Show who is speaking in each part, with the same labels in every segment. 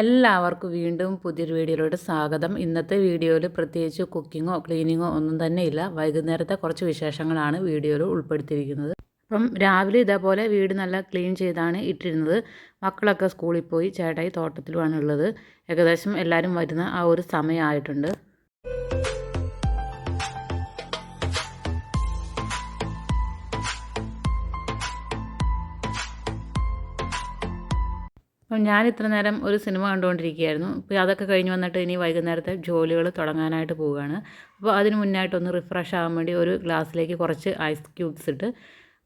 Speaker 1: എല്ലാവർക്കും വീണ്ടും പുതിയൊരു വീഡിയോയിലോട്ട് സ്വാഗതം. ഇന്നത്തെ വീഡിയോയിൽ പ്രത്യേകിച്ച് കുക്കിങ്ങോ ക്ലീനിങ്ങോ ഒന്നും തന്നെ ഇല്ല. വൈകുന്നേരത്തെ കുറച്ച് വിശേഷങ്ങളാണ് വീഡിയോയിൽ ഉൾപ്പെടുത്തിയിരിക്കുന്നത്. അപ്പം രാവിലെ ഇതേപോലെ വീട് നല്ല ക്ലീൻ ചെയ്താണ് ഇട്ടിരുന്നത്. മക്കളൊക്കെ സ്കൂളിൽ പോയി ചേട്ടായി തോട്ടത്തിലുമാണ് ഉള്ളത്. ഏകദേശം എല്ലാവരും വരുന്ന ആ ഒരു സമയമായിട്ടുണ്ട്. അപ്പം ഞാൻ ഇത്ര നേരം ഒരു സിനിമ കണ്ടുകൊണ്ടിരിക്കുകയായിരുന്നു. അപ്പോൾ അതൊക്കെ കഴിഞ്ഞ് വന്നിട്ട് ഇനി വൈകുന്നേരത്തെ ജോലികൾ തുടങ്ങാനായിട്ട് പോവുകയാണ്. അപ്പോൾ അതിന് മുന്നായിട്ടൊന്ന് റിഫ്രഷ് ആകാൻ വേണ്ടി ഒരു ഗ്ലാസ്സിലേക്ക് കുറച്ച് ഐസ് ക്യൂബ്സ് ഇട്ട്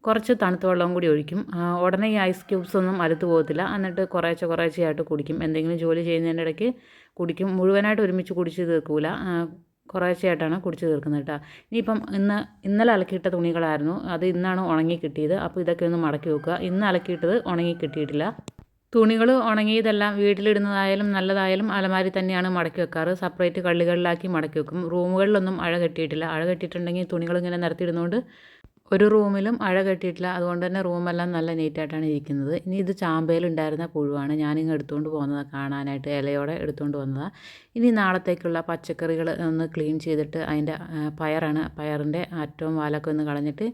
Speaker 1: കുറച്ച് തണുത്ത വെള്ളവും കൂടി ഒഴിക്കും. ഉടനെ ഈ ഐസ് ക്യൂബ്സ് ഒന്നും അലുത്ത് പോകത്തില്ല. എന്നിട്ട് കുറേശ്ശെ കുറേശ്ശെയായിട്ട് കുടിക്കും. എന്തെങ്കിലും ജോലി ചെയ്യുന്നതിന്റെ ഇടയ്ക്ക് കുടിക്കും. മുഴുവനായിട്ട് ഒരുമിച്ച് കുടിച്ച് തീർക്കൂല. കുറേശ്ശെയായിട്ടാണ് കുടിച്ച് തീർക്കുന്നത് കേട്ടോ ഇനിയിപ്പം ഇന്ന് ഇന്നലെ അലക്കിയിട്ട തുണികളായിരുന്നു. അത് ഇന്നാണ് ഉണങ്ങി കിട്ടിയത്. അപ്പോൾ ഇതൊക്കെ ഒന്ന് മടക്കി വെക്കുക. ഇന്ന് അലക്കിയിട്ടത് ഉണങ്ങി കിട്ടിയിട്ടില്ല. തുണികൾ ഉണങ്ങിയതെല്ലാം വീട്ടിലിടുന്നതായാലും നല്ലതായാലും അലമാരി തന്നെയാണ് മടക്കി വെക്കാറ്. സെപ്പറേറ്റ് കള്ളികളിലാക്കി മടക്കി വെക്കും. റൂമുകളിലൊന്നും അഴ കെട്ടിയിട്ടില്ല. അഴ കെട്ടിയിട്ടുണ്ടെങ്കിൽ തുണികൾ ഇങ്ങനെ നിരത്തിയിടുന്നതുകൊണ്ട് ഒരു റൂമിലും അഴ കെട്ടിയിട്ടില്ല. അതുകൊണ്ട് തന്നെ റൂമെല്ലാം നല്ല നീറ്റായിട്ടാണ് ഇരിക്കുന്നത്. ഇനി ഇത് ചാമ്പയിലുണ്ടായിരുന്ന പുഴുവാണ്. ഞാനിങ്ങ് എടുത്തുകൊണ്ട് പോകുന്നത് കാണാനായിട്ട് ഇലയോടെ എടുത്തുകൊണ്ട് വന്നതാണ് ഇനി നാളത്തേക്കുള്ള പച്ചക്കറികൾ ഒന്ന് ക്ലീൻ ചെയ്തിട്ട് അതിന്റെ പയറാണ്. പയറിന്റെ അറ്റവും വാലൊക്കെ ഒന്ന് കളഞ്ഞിട്ട്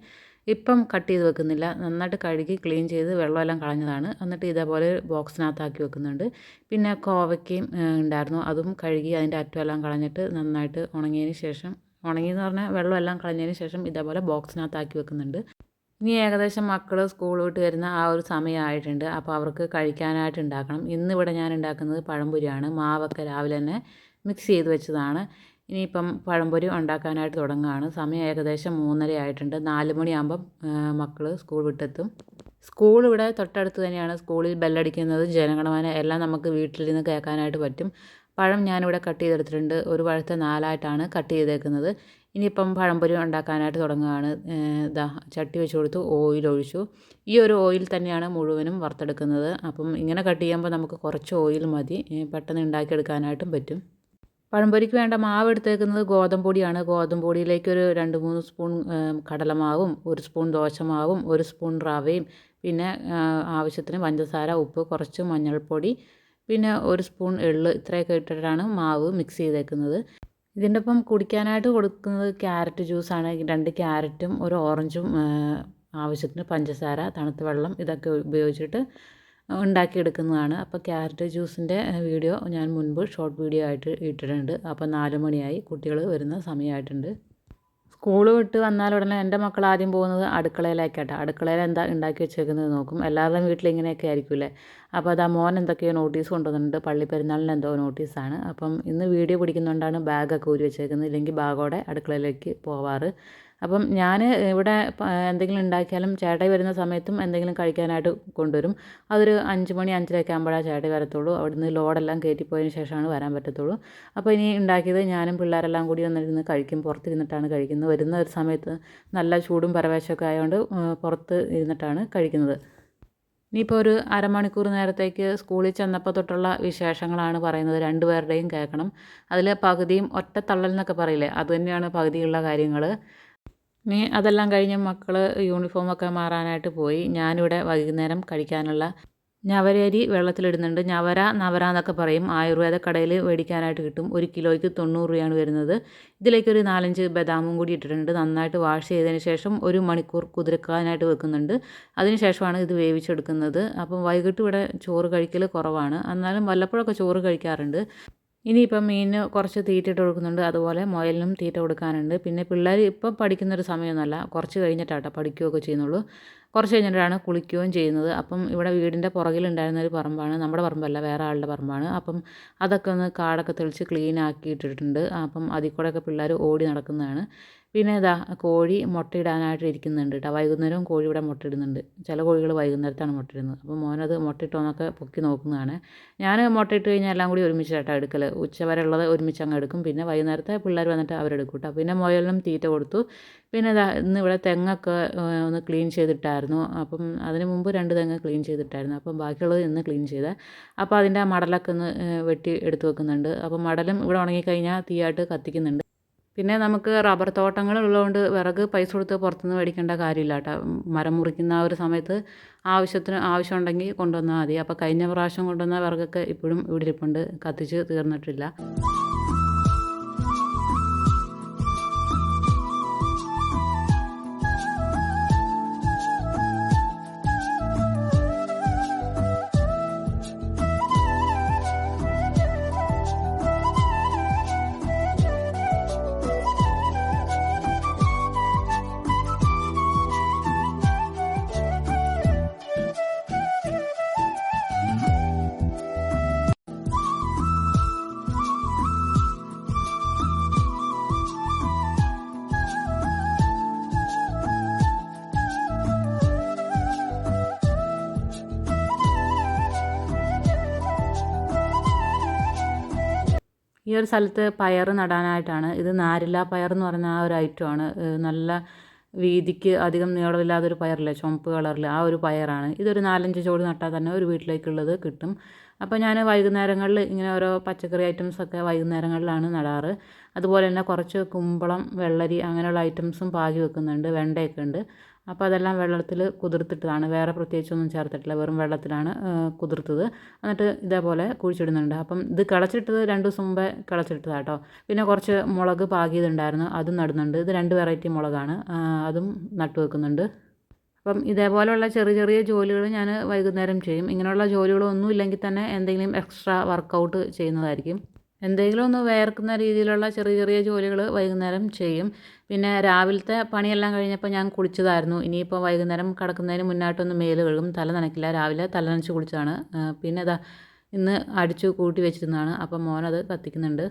Speaker 1: ഇപ്പം കട്ട് ചെയ്ത് വെക്കുന്നില്ല. നന്നായിട്ട് കഴുകി ക്ലീൻ ചെയ്ത് വെള്ളമെല്ലാം കളഞ്ഞതാണ്. എന്നിട്ട് ഇതേപോലെ ബോക്സിനകത്താക്കി വെക്കുന്നുണ്ട്. പിന്നെ കോവയ്ക്കയും ഉണ്ടായിരുന്നു. അതും കഴുകി അതിന്റെ അറ്റമെല്ലാം കളഞ്ഞിട്ട് നന്നായിട്ട് ഉണങ്ങിയതിന് ശേഷം ഉണങ്ങിയെന്ന് പറഞ്ഞാൽ വെള്ളമെല്ലാം കളഞ്ഞതിന് ശേഷം ഇതേപോലെ ബോക്സിനകത്താക്കി വെക്കുന്നുണ്ട്. ഇനി ഏകദേശം മക്കൾ സ്കൂൾ വിട്ട് വരുന്ന ആ ഒരു സമയമായിട്ടുണ്ട്. അപ്പോൾ അവർക്ക് കഴിക്കാനായിട്ട് ഉണ്ടാക്കണം. ഇന്നിവിടെ ഞാൻ ഉണ്ടാക്കുന്നത് പഴംപൊരിയാണ്. മാവൊക്കെ രാവിലെ തന്നെ മിക്സ് ചെയ്ത് വെച്ചതാണ്. ഇനിയിപ്പം പഴംപൊരി ഉണ്ടാക്കാനായിട്ട് തുടങ്ങുകയാണ്. സമയം ഏകദേശം മൂന്നര ആയിട്ടുണ്ട്. നാല് മണിയാകുമ്പം മക്കൾ സ്കൂൾ വിട്ടെത്തും. സ്കൂൾ ഇവിടെ തൊട്ടടുത്ത് തന്നെയാണ് സ്കൂളിൽ ബെല്ലടിക്കുന്നത്. ജനഗണമന എല്ലാം നമുക്ക് വീട്ടിലിരുന്ന് കേൾക്കാനായിട്ട് പറ്റും. പഴം ഞാനിവിടെ കട്ട് ചെയ്തെടുത്തിട്ടുണ്ട്. ഒരു പഴത്തെ നാലായിട്ടാണ് കട്ട് ചെയ്തേക്കുന്നത്. ഇനിയിപ്പം പഴംപൊരി ഉണ്ടാക്കാനായിട്ട് തുടങ്ങുകയാണ്. ഇതാ ചട്ടി വെച്ച് കൊടുത്തു ഓയിൽ ഒഴിച്ചു. ഈ ഒരു ഓയിൽ തന്നെയാണ് മുഴുവനും വറുത്തെടുക്കുന്നത്. അപ്പം ഇങ്ങനെ കട്ട് ചെയ്യുമ്പോൾ നമുക്ക് കുറച്ച് ഓയിൽ മതി. പെട്ടെന്ന് ഉണ്ടാക്കിയെടുക്കാനായിട്ടും പറ്റും. പഴംപൊരിക്ക് വേണ്ട മാവ് എടുത്തേക്കുന്നത് ഗോതമ്പ് പൊടിയാണ് ഗോതമ്പ് പൊടിയിലേക്ക് ഒരു രണ്ട് മൂന്ന് സ്പൂൺ കടലമാവും ഒരു സ്പൂൺ ദോശമാവും ഒരു സ്പൂൺ റവയും പിന്നെ ആവശ്യത്തിന് പഞ്ചസാര ഉപ്പ് കുറച്ച് മഞ്ഞൾപ്പൊടി പിന്നെ ഒരു സ്പൂൺ എള്ള് ഇത്രയൊക്കെ ഇട്ടിട്ടാണ് മാവ് മിക്സ് ചെയ്തേക്കുന്നത്. ഇതിന്റെ ഒപ്പം കുടിക്കാനായിട്ട് കൊടുക്കുന്നത് ക്യാരറ്റ് ജ്യൂസാണ്. രണ്ട് ക്യാരറ്റും ഒരു ഓറഞ്ചും ആവശ്യത്തിന് പഞ്ചസാര തണുത്ത വെള്ളം ഇതൊക്കെ ഉപയോഗിച്ചിട്ട് ഉണ്ടാക്കിയെടുക്കുന്നതാണ്. അപ്പോൾ ക്യാരറ്റ് ജ്യൂസിന്റെ വീഡിയോ ഞാൻ മുൻപ് ഷോർട്ട് വീഡിയോ ആയിട്ട് ഇട്ടിട്ടുണ്ട്. അപ്പോൾ നാല് മണിയായി കുട്ടികൾ വരുന്ന സമയമായിട്ടുണ്ട്. സ്കൂൾ വിട്ട് വന്നാൽ ഉടനെ എന്റെ മക്കൾ ആദ്യം പോകുന്നത് അടുക്കളയിലേക്കാട്ടോ. അടുക്കളയിൽ എന്താ ഉണ്ടാക്കി വെച്ചേക്കുന്നത് നോക്കും. എല്ലാവരുടെയും വീട്ടിൽ ഇങ്ങനെയൊക്കെ ആയിരിക്കുമല്ലേ അപ്പോൾ അത് ആ മോൻ എന്തൊക്കെയോ നോട്ടീസ് കൊണ്ടുവന്നിട്ടുണ്ട്. പള്ളി പെരുന്നാളിന് എന്തോ നോട്ടീസാണ്. അപ്പം ഇന്ന് വീഡിയോ പിടിക്കുന്നതുകൊണ്ടാണ് ബാഗൊക്കെ ഊരി വെച്ചേക്കുന്നത്. ഇല്ലെങ്കിൽ ബാഗോടെ അടുക്കളയിലേക്ക് പോവാറ്. അപ്പം ഞാൻ ഇവിടെ എന്തെങ്കിലും ഉണ്ടാക്കിയാലും ചേട്ടായി വരുന്ന സമയത്തും എന്തെങ്കിലും കഴിക്കാനായിട്ട് കൊണ്ടുവരും. അതൊരു അഞ്ച് മണി അഞ്ചരയൊക്കെ ആകുമ്പോഴാണ് ചേട്ടായി വരത്തുള്ളൂ. അവിടുന്ന് ലോഡെല്ലാം കയറ്റിപ്പോയതിന് ശേഷമാണ് വരാൻ പറ്റത്തുള്ളൂ. അപ്പോൾ ഇനി ഉണ്ടാക്കിയത് ഞാനും പിള്ളേരെല്ലാം കൂടി ഒന്നിരുന്ന് കഴിക്കും. പുറത്തിരുന്നിട്ടാണ് കഴിക്കുന്നത്. വരുന്ന ഒരു സമയത്ത് നല്ല ചൂടും പരവേശമൊക്കെ ആയതുകൊണ്ട് പുറത്ത് ഇരുന്നിട്ടാണ് കഴിക്കുന്നത്. ഇനിയിപ്പോൾ ഒരു അരമണിക്കൂർ നേരത്തേക്ക് സ്കൂളിൽ ചെന്നപ്പോൾ തൊട്ടുള്ള വിശേഷങ്ങളാണ് പറയുന്നത്. രണ്ടുപേരുടെയും കേൾക്കണം. അതിൽ പകുതിയും ഒറ്റത്തള്ളൽ തള്ളൽ എന്നൊക്കെ പറയില്ലേ? അതുതന്നെയാണ് പകുതിയുള്ള കാര്യങ്ങൾ. ഇനി അതെല്ലാം കഴിഞ്ഞ് മക്കൾ യൂണിഫോമൊക്കെ മാറാനായിട്ട് പോയി. ഞാനിവിടെ വൈകുന്നേരം കഴിക്കാനുള്ള ഞവരരി വെള്ളത്തിലിടുന്നുണ്ട്. ഞവര നവര എന്നൊക്കെ പറയും. ആയുർവേദ കടയിൽ മേടിക്കാനായിട്ട് കിട്ടും. ഒരു കിലോയ്ക്ക് തൊണ്ണൂറ് രൂപയാണ് വരുന്നത്. ഇതിലേക്ക് ഒരു നാലഞ്ച് ബദാമും കൂടി ഇട്ടിട്ടുണ്ട്. നന്നായിട്ട് വാഷ് ചെയ്തതിന് ശേഷം ഒരു മണിക്കൂർ കുതിരക്കാനായിട്ട് വെക്കുന്നുണ്ട്. അതിന് ശേഷമാണ് ഇത് വേവിച്ചെടുക്കുന്നത്. അപ്പം വൈകിട്ട് ഇവിടെ ചോറ് കഴിക്കൽ കുറവാണ്. എന്നാലും വല്ലപ്പോഴൊക്കെ ചോറ് കഴിക്കാറുണ്ട്. ഇനിയിപ്പം മീനിന് കുറച്ച് തീറ്റ ഇട്ട് കൊടുക്കുന്നുണ്ട്. അതുപോലെ മുയലിനും തീറ്റ കൊടുക്കാനുണ്ട്. പിന്നെ പിള്ളേർ ഇപ്പം പഠിക്കുന്നൊരു സമയമൊന്നുമല്ല. കുറച്ച് കഴിഞ്ഞിട്ടാട്ടോ പഠിക്കുകയൊക്കെ ചെയ്യുന്നുള്ളൂ. കുറച്ച് കഴിഞ്ഞിട്ടാണ് കുളിക്കുകയും ചെയ്യുന്നത്. അപ്പം ഇവിടെ വീടിന്റെ പുറകിലുണ്ടായിരുന്ന ഒരു പറമ്പാണ്. നമ്മുടെ പറമ്പല്ല വേറെ ആളുടെ പറമ്പാണ്. അപ്പം അതൊക്കെ ഒന്ന് കാടൊക്കെ തെളിച്ച് ക്ലീൻ ആക്കിയിട്ടിട്ടുണ്ട്. അപ്പം അതിൽ കൂടെയൊക്കെ പിള്ളേർ ഓടി നടക്കുന്നതാണ്. പിന്നെ ഇതാ കോഴി മുട്ടയിടാനായിട്ട് ഇരിക്കുന്നുണ്ട് കേട്ടോ. വൈകുന്നേരവും കോഴി ഇവിടെ മുട്ടയിടുന്നുണ്ട്. ചില കോഴികൾ വൈകുന്നേരത്താണ് മുട്ടയിടുന്നത്. അപ്പോൾ മോനത് മുട്ടയിട്ടോന്നൊക്കെ പൊക്കി നോക്കുന്നതാണ്. ഞാൻ മുട്ടയിട്ട് കഴിഞ്ഞാൽ എല്ലാം കൂടി ഒരുമിച്ച് കേട്ടോ എടുക്കൽ ഉച്ച വരെ ഉള്ളത് ഒരുമിച്ച് അങ്ങ് എടുക്കും. പിന്നെ വൈകുന്നേരത്തെ പിള്ളേർ വന്നിട്ട് അവരെടുക്കും കേട്ടോ. പിന്നെ മുയലിനും തീറ്റ കൊടുത്തു. പിന്നെ ഇതാ ഇന്ന് ഇവിടെ തെങ്ങൊക്കെ ഒന്ന് ക്ലീൻ ചെയ്തിട്ടായിരുന്നു. അപ്പം അതിന് മുമ്പ് രണ്ട് തെങ്ങ് ക്ലീൻ ചെയ്തിട്ടായിരുന്നു. അപ്പം ബാക്കിയുള്ളത് ഇന്ന് ക്ലീൻ ചെയ്ത്. അപ്പോൾ അതിന്റെ മടലൊക്കെ ഒന്ന് വെട്ടി എടുത്ത് വെക്കുന്നുണ്ട്. അപ്പം മടലും ഇവിടെ ഉണങ്ങിക്കഴിഞ്ഞാൽ തീയായിട്ട് കത്തിക്കുന്നുണ്ട്. പിന്നെ നമുക്ക് റബ്ബർ തോട്ടങ്ങൾ ഉള്ളതുകൊണ്ട് വിറക് പൈസ കൊടുത്ത് പുറത്തുനിന്ന് മേടിക്കേണ്ട കാര്യമില്ല കേട്ടോ. മരം മുറിക്കുന്ന ആ ഒരു സമയത്ത് ആവശ്യത്തിന് ആവശ്യമുണ്ടെങ്കിൽ കൊണ്ടുവന്നാൽ മതി. അപ്പോൾ കഴിഞ്ഞ പ്രാവശ്യം കൊണ്ടുവന്ന വിറകൊക്കെ ഇപ്പോഴും ഇവിടെ ഇരിപ്പുണ്ട്. കത്തിച്ച് തീർന്നിട്ടില്ല. ഈ ഒരു സ്ഥലത്ത് പയർ നടാനായിട്ടാണ്. ഇത് നാരില പയർ എന്ന് പറയുന്ന ആ ഒരു ഐറ്റമാണ്. നല്ല വീതിക്ക് അധികം നീളമില്ലാത്തൊരു പയറില്ലേ? ചുമപ്പ് കളറിൽ ആ ഒരു പയറാണ്. ഇതൊരു നാലഞ്ച് ചോട് നട്ടാൽ തന്നെ ഒരു വീട്ടിലേക്കുള്ളത് കിട്ടും. അപ്പോൾ ഞാൻ വൈകുന്നേരങ്ങളിൽ ഇങ്ങനെ ഓരോ പച്ചക്കറി ഐറ്റംസൊക്കെ വൈകുന്നേരങ്ങളിലാണ് നടാറ്. അതുപോലെ തന്നെ കുറച്ച് കുമ്പളം വെള്ളരി അങ്ങനെയുള്ള ഐറ്റംസും പാകി വെക്കുന്നുണ്ട് വെണ്ടയൊക്കെ ഉണ്ട്. അപ്പോൾ അതെല്ലാം വെള്ളത്തിൽ കുതിർത്തിട്ടതാണ്. വേറെ പ്രത്യേകിച്ചൊന്നും ചേർത്തിട്ടില്ല. വെറും വെള്ളത്തിലാണ് കുതിർത്തത്. എന്നിട്ട് ഇതേപോലെ കുഴിച്ചിടുന്നുണ്ട്. അപ്പം ഇത് കിളച്ചിട്ടത് രണ്ട് ദിവസം മുമ്പേ കിളച്ചിട്ടതാണ് കേട്ടോ പിന്നെ കുറച്ച് മുളക് പാകിയതുണ്ടായിരുന്നു അതും നടുന്നുണ്ട്. ഇത് രണ്ട് വെറൈറ്റി മുളകാണ്. അതും നട്ടു വെക്കുന്നുണ്ട്. അപ്പം ഇതേപോലെയുള്ള ചെറിയ ചെറിയ ജോലികൾ ഞാൻ വൈകുന്നേരം ചെയ്യും. ഇങ്ങനെയുള്ള ജോലികളൊന്നും ഇല്ലെങ്കിൽ തന്നെ എന്തെങ്കിലും എക്സ്ട്രാ വർക്കൗട്ട് ചെയ്യുന്നതായിരിക്കും. എന്തെങ്കിലും ഒന്ന് വേർക്കുന്ന രീതിയിലുള്ള ചെറിയ ചെറിയ ജോലികൾ വൈകുന്നേരം ചെയ്യും. പിന്നെ രാവിലത്തെ പണിയെല്ലാം കഴിഞ്ഞപ്പോൾ ഞാൻ കുളിച്ചതായിരുന്നു. ഇനിയിപ്പോൾ വൈകുന്നേരം കിടക്കുന്നതിന് മുന്നായിട്ടൊന്ന് മേൽ കഴുകും. തല നനയ്ക്കില്ല. രാവിലെ തല നനച്ച് കുളിച്ചതാണ്. പിന്നെ ഇതാ ഇന്ന് അടിച്ചു കൂട്ടി വെച്ചിരുന്നതാണ്. അപ്പം മോനത് കത്തിക്കുന്നുണ്ട്.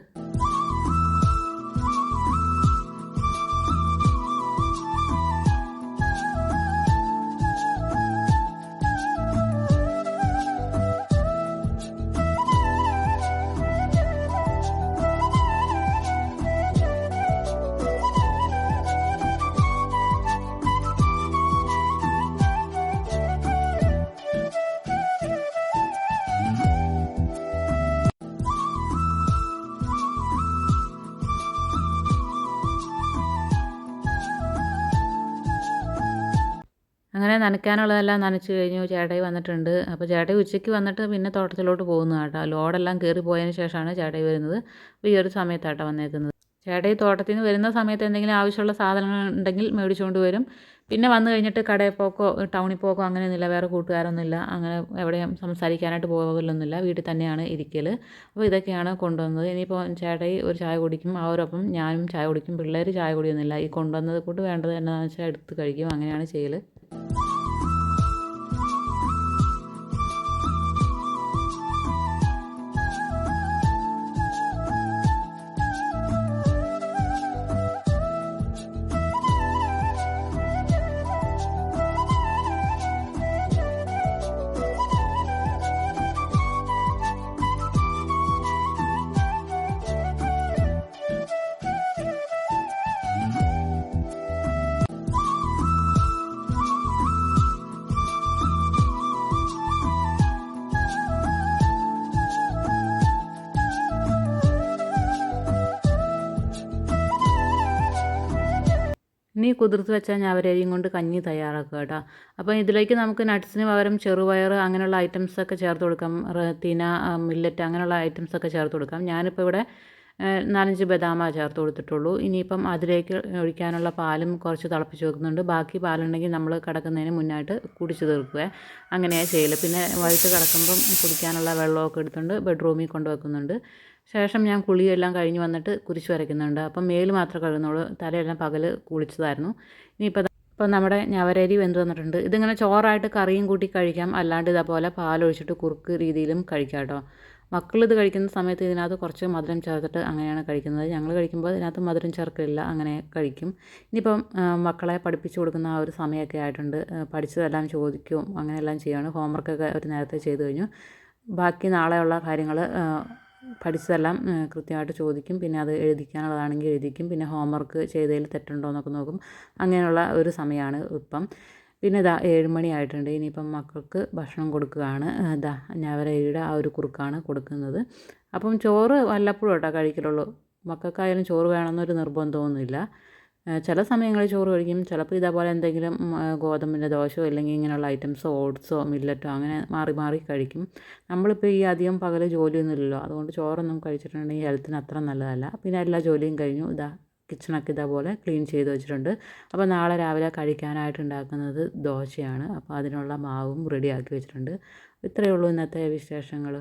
Speaker 1: അങ്ങനെ നനയ്ക്കാനുള്ളതെല്ലാം നനച്ച് കഴിഞ്ഞു. ചേട്ടായി വന്നിട്ടുണ്ട്. അപ്പോൾ ചേട്ടായി ഉച്ചയ്ക്ക് വന്നിട്ട് പിന്നെ തോട്ടത്തിലോട്ട് പോകുന്നു കേട്ടോ. ലോഡെല്ലാം കയറി പോയതിന് ശേഷമാണ് ചേട്ടായി വരുന്നത്. അപ്പോൾ ഈ ഒരു സമയത്താട്ടോ വന്നേക്കുന്നത്. ചേട്ടായി തോട്ടത്തിൽ നിന്ന് വരുന്ന സമയത്ത് എന്തെങ്കിലും ആവശ്യമുള്ള സാധനങ്ങൾ ഉണ്ടെങ്കിൽ മേടിച്ചുകൊണ്ട് വരും. പിന്നെ വന്നു കഴിഞ്ഞിട്ട് കടയിൽ പോക്കോ ടൗണിൽ പോക്കോ അങ്ങനെ അങ്ങനെയൊന്നുമില്ല. വേറെ കൂട്ടുകാരൊന്നുമില്ല. അങ്ങനെ എവിടെയും സംസാരിക്കാനായിട്ട് പോകലൊന്നുമില്ല. വീട്ടിൽ തന്നെയാണ് ഇരിക്കൽ അപ്പോൾ ഇതൊക്കെയാണ് കൊണ്ടുവന്നത്. ഇനിയിപ്പോൾ ചേട്ടായി ഒരു ചായ കുടിക്കും. അവരൊപ്പം ഞാനും ചായ കുടിക്കും. പിള്ളേർ ചായ കുടിയൊന്നുമില്ല. ഈ കൊണ്ടുവന്നത് കൂട്ട് വേണ്ടത് എന്താണെന്ന് വെച്ചാൽ എടുത്ത് കഴിക്കും. അങ്ങനെയാണ് ചെയ്യൽ Thank you. ഇനി കുതിർത്ത് വെച്ചാൽ ഞാൻ അവരെയും കൊണ്ട് കഞ്ഞി തയ്യാറാക്കുക കേട്ടോ. അപ്പോൾ ഇതിലേക്ക് നമുക്ക് നട്ട്സിന് പകരം ചെറുപയർ അങ്ങനെയുള്ള ഐറ്റംസൊക്കെ ചേർത്ത് കൊടുക്കാം. തിന മില്ലറ്റ് അങ്ങനെയുള്ള ഐറ്റംസൊക്കെ ചേർത്ത് കൊടുക്കാം. ഞാനിപ്പോൾ ഇവിടെ നാലഞ്ച് ബദാമ ചേർത്ത് കൊടുത്തിട്ടുള്ളൂ. ഇനിയിപ്പം അതിലേക്ക് ഒഴിക്കാനുള്ള പാലും കുറച്ച് തിളപ്പിച്ച് വെക്കുന്നുണ്ട്. ബാക്കി പാലുണ്ടെങ്കിൽ നമ്മൾ കിടക്കുന്നതിന് മുന്നായിട്ട് കുടിച്ച് തീർക്കുക. അങ്ങനെയാണ് ചെയ്യൽ പിന്നെ വൈകിട്ട് കിടക്കുമ്പം കുടിക്കാനുള്ള വെള്ളമൊക്കെ എടുത്തുകൊണ്ട് ബെഡ്റൂമിൽ കൊണ്ടുവെക്കുന്നുണ്ട് ശേഷം ഞാൻ കുളിയെല്ലാം കഴിഞ്ഞ് വന്നിട്ട് കുരിശ് വരയ്ക്കുന്നുണ്ട്. അപ്പം മേൽ മാത്രമേ കഴുകുന്നുള്ളൂ. തലയെല്ലാം പകൽ കുളിച്ചതായിരുന്നു. ഇനിയിപ്പോൾ ഇപ്പം നമ്മുടെ ഞവരരി വെന്ത് വന്നിട്ടുണ്ട്. ഇതിങ്ങനെ ചോറായിട്ട് കറിയും കൂട്ടി കഴിക്കാം. അല്ലാണ്ട് ഇതേപോലെ പാലൊഴിച്ചിട്ട് കുറുക്ക് രീതിയിലും കഴിക്കാം കേട്ടോ. മക്കൾ ഇത് കഴിക്കുന്ന സമയത്ത് ഇതിനകത്ത് കുറച്ച് മധുരം ചേർത്തിട്ട് അങ്ങനെയാണ് കഴിക്കുന്നത്. ഞങ്ങൾ കഴിക്കുമ്പോൾ ഇതിനകത്ത് മധുരം ചേർക്കില്ല അങ്ങനെ കഴിക്കും. ഇനിയിപ്പം മക്കളെ പഠിപ്പിച്ചു കൊടുക്കുന്ന ആ ഒരു സമയമൊക്കെ ആയിട്ടുണ്ട്. പഠിച്ചതെല്ലാം ചോദിക്കും അങ്ങനെയെല്ലാം ചെയ്യുകയാണ് ഹോംവർക്കൊക്കെ ഒരു നേരത്തെ ചെയ്തു കഴിഞ്ഞു. ബാക്കി നാളെയുള്ള കാര്യങ്ങൾ പഠിച്ചതെല്ലാം കൃത്യമായിട്ട് ചോദിക്കും. പിന്നെ അത് എഴുതിക്കാനുള്ളതാണെങ്കിൽ എഴുതിക്കും. പിന്നെ ഹോംവർക്ക് ചെയ്തതിൽ തെറ്റുണ്ടോ എന്നൊക്കെ നോക്കും. അങ്ങനെയുള്ള ഒരു സമയമാണ് ഇപ്പം. പിന്നെ ഇതാ ഏഴ് മണി ആയിട്ടുണ്ട്. ഇനിയിപ്പം മക്കൾക്ക് ഭക്ഷണം കൊടുക്കുകയാണ്. ഇതാ ഞവരയുടെ ആ ഒരു കുറുക്കാണ് കൊടുക്കുന്നത്. അപ്പം ചോറ് വല്ലപ്പോഴും കേട്ടോ കഴിക്കലുള്ളൂ. മക്കൾക്കായാലും ചോറ് വേണമെന്നൊരു നിർബന്ധമൊന്നുമില്ല. ചില സമയങ്ങളിൽ ചോറ് കഴിക്കും. ചിലപ്പോൾ ഇതേപോലെ എന്തെങ്കിലും ഗോതമ്പിന്റെ ദോശയോ അല്ലെങ്കിൽ ഇങ്ങനെയുള്ള ഐറ്റംസോ ഓട്സോ മില്ലറ്റോ അങ്ങനെ മാറി മാറി കഴിക്കും. നമ്മളിപ്പോൾ ഈ അധികം പകൽ ജോലിയൊന്നുമില്ലല്ലോ. അതുകൊണ്ട് ചോറൊന്നും കഴിച്ചിട്ടുണ്ടെങ്കിൽ ഹെൽത്തിന് അത്ര നല്ലതല്ല. പിന്നെ എല്ലാ ജോലിയും കഴിഞ്ഞു. ഇതാ കിച്ചണൊക്കെ ഇതേപോലെ ക്ലീൻ ചെയ്ത് വെച്ചിട്ടുണ്ട്. അപ്പോൾ നാളെ രാവിലെ കഴിക്കാനായിട്ട് ഉണ്ടാക്കുന്നത് ദോശയാണ്. അപ്പോൾ അതിനുള്ള മാവും റെഡിയാക്കി വെച്ചിട്ടുണ്ട്. ഇത്രയേ ഉള്ളൂ ഇന്നത്തെ വിശേഷങ്ങൾ